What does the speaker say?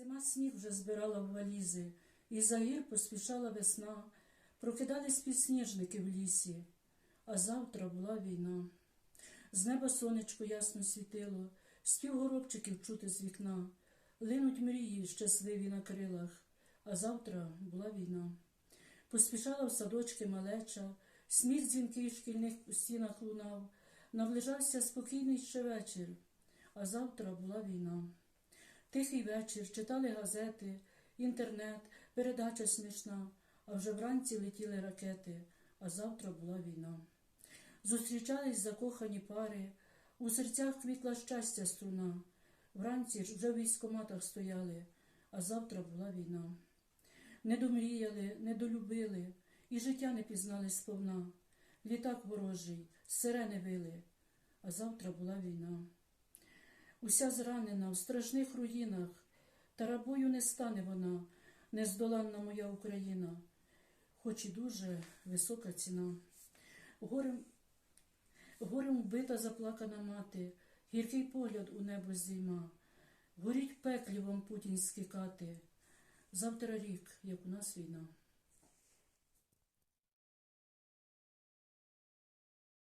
Зима сніг вже збирала в валізи, і за гір поспішала весна, прокидались підсніжники в лісі, а завтра була війна. З неба сонечко ясно світило, спів горобчиків чути з вікна, линуть мрії щасливі на крилах, а завтра була війна. Поспішала в садочки малеча, сміх дзвінкий в шкільних стінах лунав, наближався спокійний ще вечір, а завтра була війна. Тихий вечір, читали газети, інтернет, передача смішна, а вже вранці летіли ракети, а завтра була війна. Зустрічались закохані пари, у серцях квітла щастя струна. Вранці ж вже в військоматах стояли, а завтра була війна. Не домріяли, не долюбили, і життя не пізнали сповна. Літак ворожий, сирени вили, а завтра була війна. Уся зранена в страшних руїнах, та рабою не стане вона, нездоланна моя Україна, хоч і дуже висока ціна. Горем, горем вбита заплакана мати, гіркий погляд у небо зійма. Горіть пеклі вам путінські кати. Завтра рік, як у нас війна.